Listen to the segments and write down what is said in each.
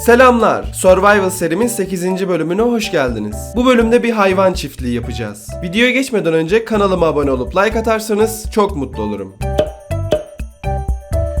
Selamlar. Survival serimin 8. bölümüne hoş geldiniz. Bu bölümde bir hayvan çiftliği yapacağız. Videoya geçmeden önce kanalıma abone olup like atarsanız çok mutlu olurum.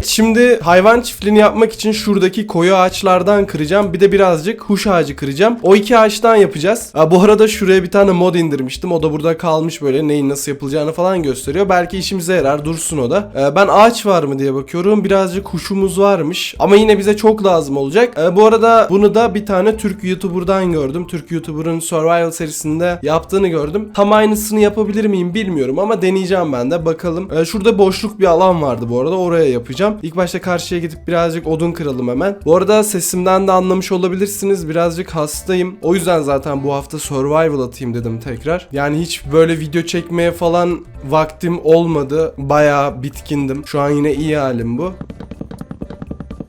Şimdi hayvan çiftliğini yapmak için şuradaki koyu ağaçlardan kıracağım. Bir de birazcık huş ağacı kıracağım. O iki ağaçtan yapacağız. Bu arada şuraya bir tane mod indirmiştim. O da burada kalmış böyle neyin nasıl yapılacağını falan gösteriyor. Belki işimize yarar dursun o da. Ee, ben ağaç var mı diye bakıyorum. Birazcık huşumuz varmış. Ama yine bize çok lazım olacak. Ee, bu arada bunu da bir tane Türk YouTuber'dan gördüm. Türk YouTuber'ın Survival serisinde yaptığını gördüm. Tam aynısını yapabilir miyim bilmiyorum ama deneyeceğim ben de. Bakalım. Ee, şurada boşluk bir alan vardı bu arada. Oraya yapacağım. İlk başta karşıya gidip birazcık odun kıralım hemen. Bu arada sesimden de anlamış olabilirsiniz. Birazcık hastayım. O yüzden zaten bu hafta survival atayım dedim tekrar. Yani hiç böyle video çekmeye falan vaktim olmadı. Bayağı bitkindim. Şu an yine iyi halim bu.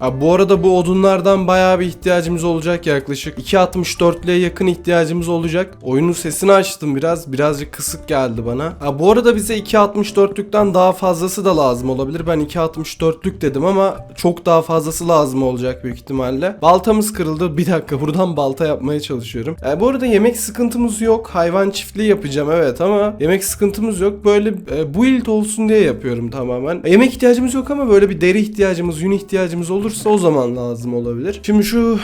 Ha, bu arada bu odunlardan bayağı bir ihtiyacımız olacak yaklaşık 2.64'lüğe yakın ihtiyacımız olacak. Oyunun sesini açtım biraz. Birazcık kısık geldi bana. Ha, bu arada bize 2.64'lükten daha fazlası da lazım olabilir. Ben 2.64'lük dedim ama çok daha fazlası lazım olacak büyük ihtimalle. Baltamız kırıldı. Bir dakika buradan balta yapmaya çalışıyorum. E, bu arada yemek sıkıntımız yok. Hayvan çiftliği yapacağım evet ama yemek sıkıntımız yok. Böyle e, build olsun diye yapıyorum tamamen. E, yemek ihtiyacımız yok ama böyle bir deri ihtiyacımız, yün ihtiyacımız olursa o zaman lazım olabilir. Şimdi şu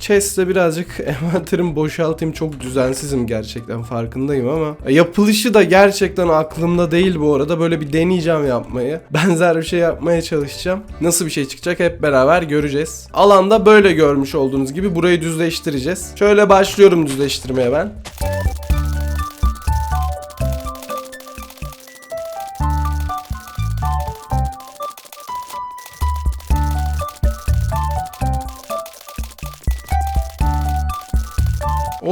chest'te birazcık envanterimi boşaltayım. Çok düzensizim gerçekten farkındayım ama yapılışı da gerçekten aklımda değil bu arada. Böyle bir deneyeceğim yapmayı. Benzer bir şey yapmaya çalışacağım. Nasıl bir şey çıkacak hep beraber göreceğiz. Alanda böyle görmüş olduğunuz gibi burayı düzleştireceğiz. Şöyle başlıyorum düzleştirmeye ben.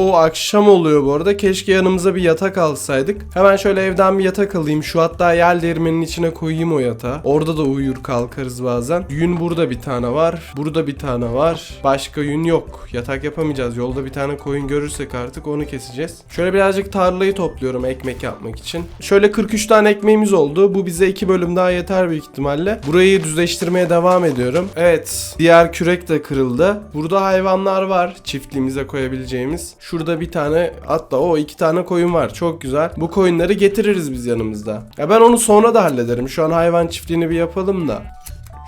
O akşam oluyor bu arada. Keşke yanımıza bir yatak alsaydık. Hemen şöyle evden bir yatak alayım. Şu hatta yel değirmeninin içine koyayım o yatağı. Orada da uyur kalkarız bazen. Yün burada bir tane var. Burada bir tane var. Başka yün yok. Yatak yapamayacağız. Yolda bir tane koyun görürsek artık onu keseceğiz. Şöyle birazcık tarlayı topluyorum ekmek yapmak için. Şöyle 43 tane ekmeğimiz oldu. Bu bize iki bölüm daha yeter büyük ihtimalle. Burayı düzleştirmeye devam ediyorum. Evet. Diğer kürek de kırıldı. Burada hayvanlar var. Çiftliğimize koyabileceğimiz. Şurada bir tane hatta o iki tane koyun var. Çok güzel. Bu koyunları getiririz biz yanımızda. Ya ben onu sonra da hallederim. Şu an hayvan çiftliğini bir yapalım da.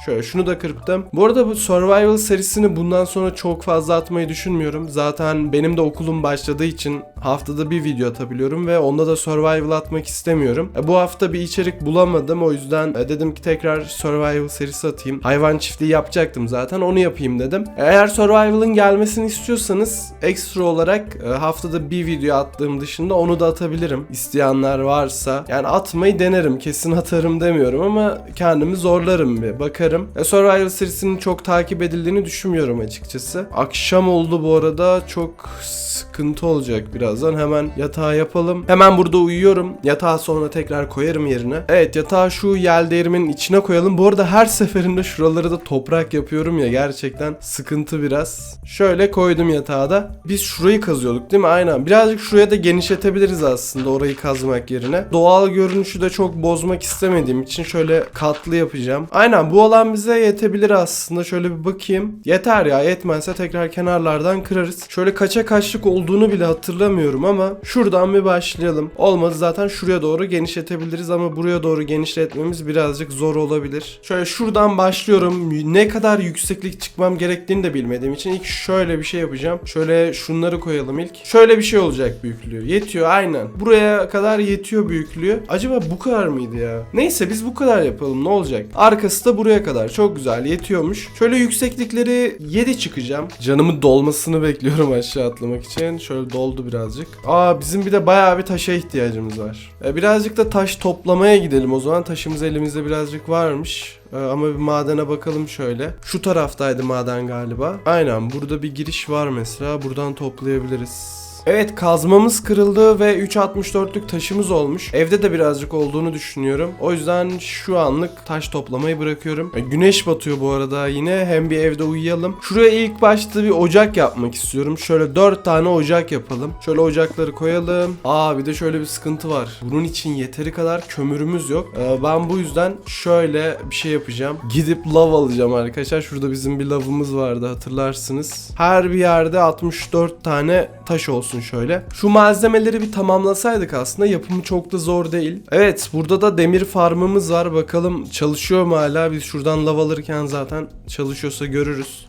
Şöyle şunu da kırptım. Bu arada bu Survival serisini bundan sonra çok fazla atmayı düşünmüyorum. Zaten benim de okulum başladığı için haftada bir video atabiliyorum ve onda da Survival atmak istemiyorum. E, bu hafta bir içerik bulamadım o yüzden e, dedim ki tekrar Survival serisi atayım. Hayvan çiftliği yapacaktım zaten onu yapayım dedim. Eğer Survival'ın gelmesini istiyorsanız ekstra olarak e, haftada bir video attığım dışında onu da atabilirim. İsteyenler varsa yani atmayı denerim kesin atarım demiyorum ama kendimi zorlarım bir bakarım. E, Survival serisinin çok takip edildiğini düşünmüyorum açıkçası. Akşam oldu bu arada çok sıkıntı olacak birazdan. Hemen yatağı yapalım. Hemen burada uyuyorum. Yatağı sonra tekrar koyarım yerine. Evet yatağı şu yel değirmenin içine koyalım. Bu arada her seferinde şuraları da toprak yapıyorum ya gerçekten sıkıntı biraz. Şöyle koydum yatağı da. Biz şurayı kazıyorduk değil mi? Aynen. Birazcık şuraya da genişletebiliriz aslında orayı kazmak yerine. Doğal görünüşü de çok bozmak istemediğim için şöyle katlı yapacağım. Aynen bu alan bize yetebilir aslında. Şöyle bir bakayım. Yeter ya yetmezse tekrar kenarlardan kırarız. Şöyle kaça kaçlık olduğunu bile hatırlamıyorum ama şuradan bir başlayalım. Olmadı zaten şuraya doğru genişletebiliriz ama buraya doğru genişletmemiz birazcık zor olabilir. Şöyle şuradan başlıyorum. Ne kadar yükseklik çıkmam gerektiğini de bilmediğim için ilk şöyle bir şey yapacağım. Şöyle şunları koyalım ilk. Şöyle bir şey olacak büyüklüğü. Yetiyor aynen. Buraya kadar yetiyor büyüklüğü. Acaba bu kadar mıydı ya? Neyse biz bu kadar yapalım ne olacak? Arkası da buraya kadar. Çok güzel yetiyormuş. Şöyle yükseklikleri 7 çıkacağım. Canımın dolmasını bekliyorum aşağı atlamak için. Şöyle doldu birazcık. Aa bizim bir de bayağı bir taşa ihtiyacımız var. E, birazcık da taş toplamaya gidelim o zaman. Taşımız elimizde birazcık varmış. Ee, Ama bir madene bakalım şöyle. Şu taraftaydı maden galiba. Aynen burada bir giriş var mesela. Buradan toplayabiliriz. Evet kazmamız kırıldı ve 3.64'lük taşımız olmuş. Evde de birazcık olduğunu düşünüyorum. O yüzden şu anlık taş toplamayı bırakıyorum. E, Güneş batıyor bu arada yine. Hem bir evde uyuyalım. Şuraya ilk başta bir ocak yapmak istiyorum. Şöyle 4 tane ocak yapalım. Şöyle ocakları koyalım. Aa bir de şöyle bir sıkıntı var. Bunun için yeteri kadar kömürümüz yok. Ee, ben bu yüzden şöyle bir şey yapacağım. Gidip lav alacağım arkadaşlar. Şurada bizim bir lavımız vardı hatırlarsınız. Her bir yerde 64 tane taş olsun şöyle. Şu malzemeleri bir tamamlasaydık aslında yapımı çok da zor değil. Evet burada da demir farmımız var. Bakalım çalışıyor mu hala? Biz şuradan lav alırken zaten çalışıyorsa görürüz.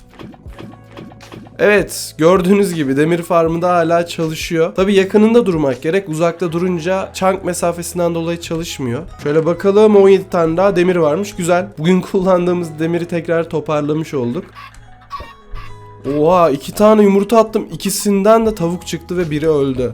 Evet gördüğünüz gibi demir farmı da hala çalışıyor. Tabi yakınında durmak gerek. Uzakta durunca çank mesafesinden dolayı çalışmıyor. Şöyle bakalım 17 tane daha demir varmış. Güzel. Bugün kullandığımız demiri tekrar toparlamış olduk. Oha iki tane yumurta attım. İkisinden de tavuk çıktı ve biri öldü.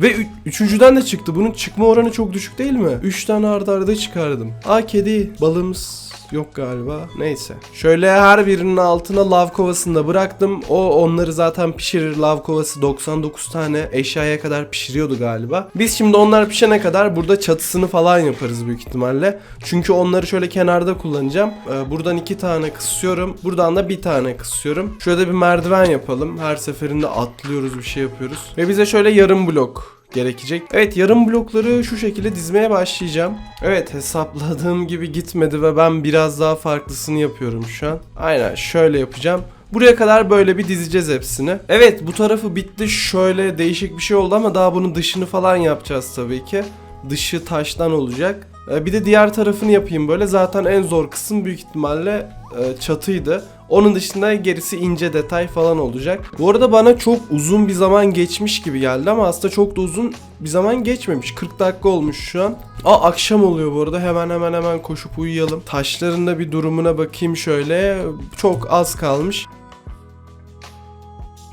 Ve üçüncüden de çıktı. Bunun çıkma oranı çok düşük değil mi? Üç tane arda arda çıkardım. Aa kedi. Balığımız yok galiba. Neyse. Şöyle her birinin altına lav kovasını da bıraktım. O onları zaten pişirir. Lav kovası 99 tane eşyaya kadar pişiriyordu galiba. Biz şimdi onlar pişene kadar burada çatısını falan yaparız büyük ihtimalle. Çünkü onları şöyle kenarda kullanacağım. Ee, buradan iki tane kısıyorum. Buradan da bir tane kısıyorum. Şöyle bir merdiven yapalım. Her seferinde atlıyoruz bir şey yapıyoruz. Ve bize şöyle yarım blok gerekecek. Evet yarım blokları şu şekilde dizmeye başlayacağım. Evet hesapladığım gibi gitmedi ve ben biraz daha farklısını yapıyorum şu an. Aynen şöyle yapacağım. Buraya kadar böyle bir dizeceğiz hepsini. Evet bu tarafı bitti. Şöyle değişik bir şey oldu ama daha bunun dışını falan yapacağız tabii ki. Dışı taştan olacak. Ee, Bir de diğer tarafını yapayım böyle. Zaten en zor kısım büyük ihtimalle e, çatıydı. Onun dışında gerisi ince detay falan olacak. Bu arada bana çok uzun bir zaman geçmiş gibi geldi ama aslında çok da uzun bir zaman geçmemiş. 40 dakika olmuş şu an. Aa akşam oluyor bu arada. Hemen hemen hemen koşup uyuyalım. Taşların da bir durumuna bakayım şöyle. Çok az kalmış.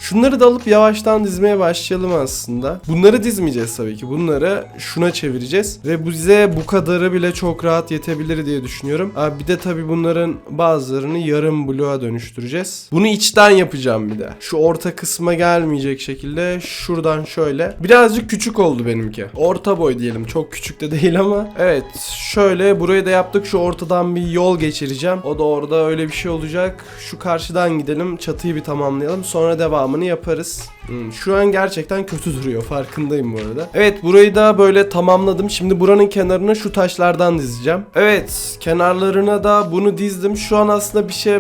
Şunları da alıp yavaştan dizmeye başlayalım aslında. Bunları dizmeyeceğiz tabii ki. Bunları şuna çevireceğiz. Ve bize bu kadarı bile çok rahat yetebilir diye düşünüyorum. Aa, bir de tabii bunların bazılarını yarım bloğa dönüştüreceğiz. Bunu içten yapacağım bir de. Şu orta kısma gelmeyecek şekilde şuradan şöyle. Birazcık küçük oldu benimki. Orta boy diyelim. Çok küçük de değil ama. Evet şöyle burayı da yaptık. Şu ortadan bir yol geçireceğim. O da orada öyle bir şey olacak. Şu karşıdan gidelim. Çatıyı bir tamamlayalım. Sonra devamını yaparız. Hmm, şu an gerçekten kötü duruyor. Farkındayım bu arada. Evet burayı da böyle tamamladım. Şimdi buranın kenarına şu taşlardan dizeceğim. Evet kenarlarına da bunu dizdim. Şu an aslında bir şey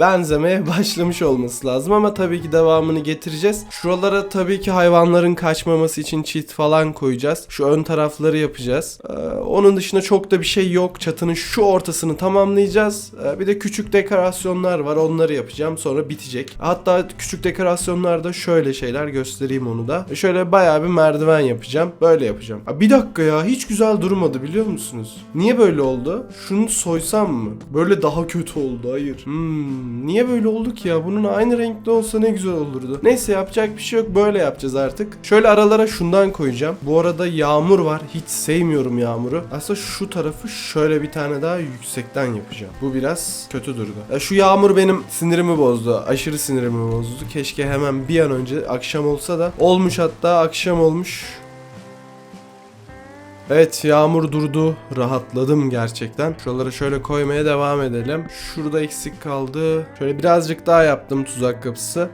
benzemeye başlamış olması lazım ama tabii ki devamını getireceğiz. Şuralara tabii ki hayvanların kaçmaması için çit falan koyacağız. Şu ön tarafları yapacağız. Ee, onun dışında çok da bir şey yok. Çatının şu ortasını tamamlayacağız. Ee, bir de küçük dekorasyonlar var. Onları yapacağım. Sonra bitecek. Hatta küçük dekorasyonlarda şöyle şeyler göstereyim onu da. Şöyle bayağı bir merdiven yapacağım. Böyle yapacağım. Aa, bir dakika ya. Hiç güzel durmadı biliyor musunuz? Niye böyle oldu? Şunu soysam mı? Böyle daha kötü oldu. Hayır. Hmm, niye böyle oldu ki ya? Bunun aynı renkte olsa ne güzel olurdu. Neyse yapacak bir şey yok. Böyle yapacağız artık. Şöyle aralara şundan koyacağım. Bu arada yağmur var. Hiç sevmiyorum yağmuru. Aslında şu tarafı şöyle bir tane daha yüksekten yapacağım. Bu biraz kötü durdu. Ya şu yağmur benim sinirimi bozdu. Aşırı sinirimi bozdu. Keşke hemen bir an önce akşam olsa da. Olmuş hatta akşam olmuş. Evet yağmur durdu. Rahatladım gerçekten. Şuraları şöyle koymaya devam edelim. Şurada eksik kaldı. Şöyle birazcık daha yaptım tuzak kapısı.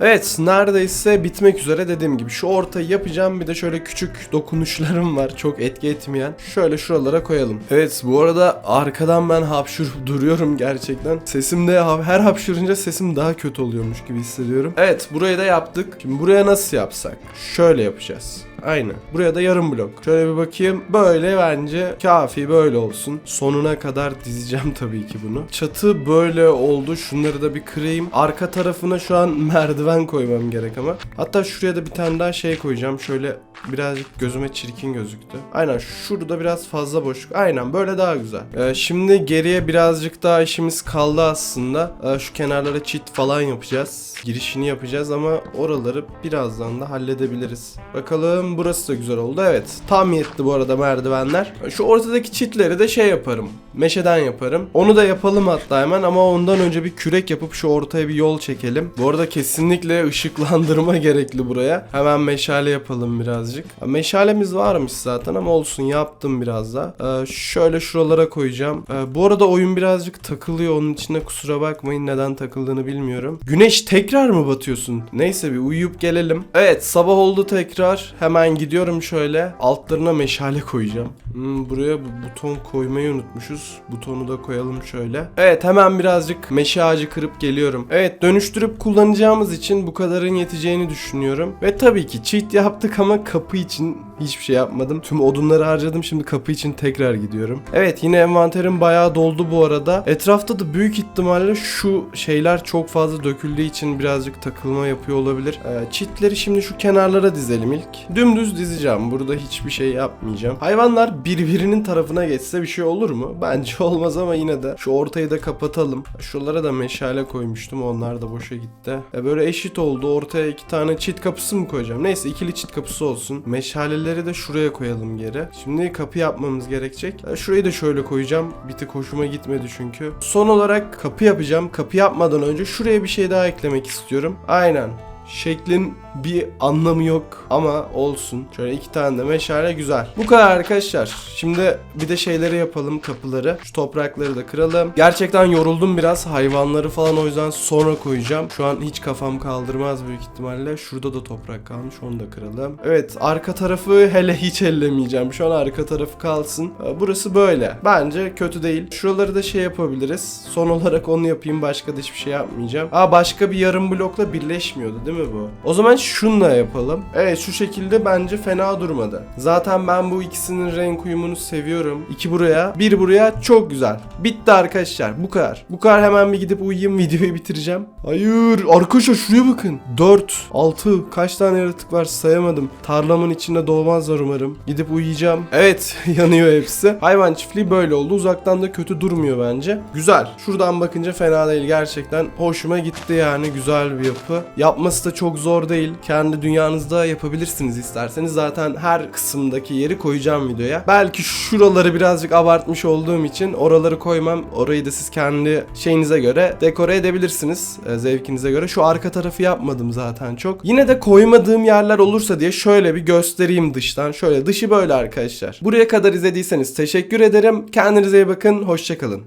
Evet neredeyse bitmek üzere dediğim gibi şu ortayı yapacağım bir de şöyle küçük dokunuşlarım var çok etki etmeyen şöyle şuralara koyalım. Evet bu arada arkadan ben hapşurup duruyorum gerçekten sesim de ha- her hapşırınca sesim daha kötü oluyormuş gibi hissediyorum. Evet burayı da yaptık şimdi buraya nasıl yapsak şöyle yapacağız. Aynen. Buraya da yarım blok. Şöyle bir bakayım. Böyle bence kafi böyle olsun. Sonuna kadar dizeceğim tabii ki bunu. Çatı böyle oldu. Şunları da bir kırayım. Arka tarafına şu an merdiven koymam gerek ama. Hatta şuraya da bir tane daha şey koyacağım. Şöyle birazcık gözüme çirkin gözüktü. Aynen şurada biraz fazla boşluk. Aynen böyle daha güzel. Ee, şimdi geriye birazcık daha işimiz kaldı aslında. Ee, şu kenarlara çit falan yapacağız. Girişini yapacağız ama oraları birazdan da halledebiliriz. Bakalım Burası da güzel oldu. Evet. Tam yetti bu arada merdivenler. Şu ortadaki çitleri de şey yaparım. Meşeden yaparım. Onu da yapalım hatta hemen ama ondan önce bir kürek yapıp şu ortaya bir yol çekelim. Bu arada kesinlikle ışıklandırma gerekli buraya. Hemen meşale yapalım birazcık. Meşalemiz varmış zaten ama olsun yaptım biraz da. Ee, şöyle şuralara koyacağım. Ee, bu arada oyun birazcık takılıyor. Onun içinde kusura bakmayın neden takıldığını bilmiyorum. Güneş tekrar mı batıyorsun? Neyse bir uyuyup gelelim. Evet sabah oldu tekrar. Hemen gidiyorum şöyle. Altlarına meşale koyacağım. Hmm, buraya bu buton koymayı unutmuşuz. Butonu da koyalım şöyle. Evet hemen birazcık meşe ağacı kırıp geliyorum. Evet dönüştürüp kullanacağımız için bu kadarın yeteceğini düşünüyorum. Ve tabii ki cheat yaptık ama kapı için hiçbir şey yapmadım. Tüm odunları harcadım. Şimdi kapı için tekrar gidiyorum. Evet yine envanterim bayağı doldu bu arada. Etrafta da büyük ihtimalle şu şeyler çok fazla döküldüğü için birazcık takılma yapıyor olabilir. Ee, cheatleri şimdi şu kenarlara dizelim ilk. Dümdüz dizeceğim. Burada hiçbir şey yapmayacağım. Hayvanlar birbirinin tarafına geçse bir şey olur mu? Bence olmaz ama yine de şu ortayı da kapatalım. Şuralara da meşale koymuştum. Onlar da boşa gitti. E böyle eşit oldu. Ortaya iki tane çit kapısı mı koyacağım? Neyse ikili çit kapısı olsun. Meşaleleri de şuraya koyalım geri. Şimdi kapı yapmamız gerekecek. E, şurayı da şöyle koyacağım. Bir tık hoşuma gitmedi çünkü. Son olarak kapı yapacağım. Kapı yapmadan önce şuraya bir şey daha eklemek istiyorum. Aynen. Şeklin bir anlamı yok ama olsun. Şöyle iki tane de meşale güzel. Bu kadar arkadaşlar. Şimdi bir de şeyleri yapalım kapıları. Şu toprakları da kıralım. Gerçekten yoruldum biraz. Hayvanları falan o yüzden sonra koyacağım. Şu an hiç kafam kaldırmaz büyük ihtimalle. Şurada da toprak kalmış. Onu da kıralım. Evet arka tarafı hele hiç ellemeyeceğim. Şu an arka tarafı kalsın. Ee, Burası böyle. Bence kötü değil. Şuraları da şey yapabiliriz. Son olarak onu yapayım. Başka da hiçbir şey yapmayacağım. Aa başka bir yarım blokla birleşmiyordu değil mi bu? O zaman şunla yapalım. Evet şu şekilde bence fena durmadı. Zaten ben bu ikisinin renk uyumunu seviyorum. İki buraya, bir buraya çok güzel. Bitti arkadaşlar. Bu kadar. Bu kadar hemen bir gidip uyuyayım videoyu bitireceğim. Hayır arkadaşlar şuraya bakın. 4, 6 kaç tane yaratık var sayamadım. Tarlamın içinde doğmazlar umarım. Gidip uyuyacağım. Evet yanıyor hepsi. Hayvan çiftliği böyle oldu. Uzaktan da kötü durmuyor bence. Güzel. Şuradan bakınca fena değil gerçekten. Hoşuma gitti yani güzel bir yapı. Yapması da çok zor değil. Kendi dünyanızda yapabilirsiniz isterseniz. Zaten her kısımdaki yeri koyacağım videoya. Belki şuraları birazcık abartmış olduğum için oraları koymam. Orayı da siz kendi şeyinize göre dekore edebilirsiniz. e, Zevkinize göre. Şu arka tarafı yapmadım zaten çok. Yine de koymadığım yerler olursa diye şöyle bir göstereyim dıştan. Şöyle dışı böyle arkadaşlar. Buraya kadar izlediyseniz teşekkür ederim. Kendinize iyi bakın. Hoşçakalın.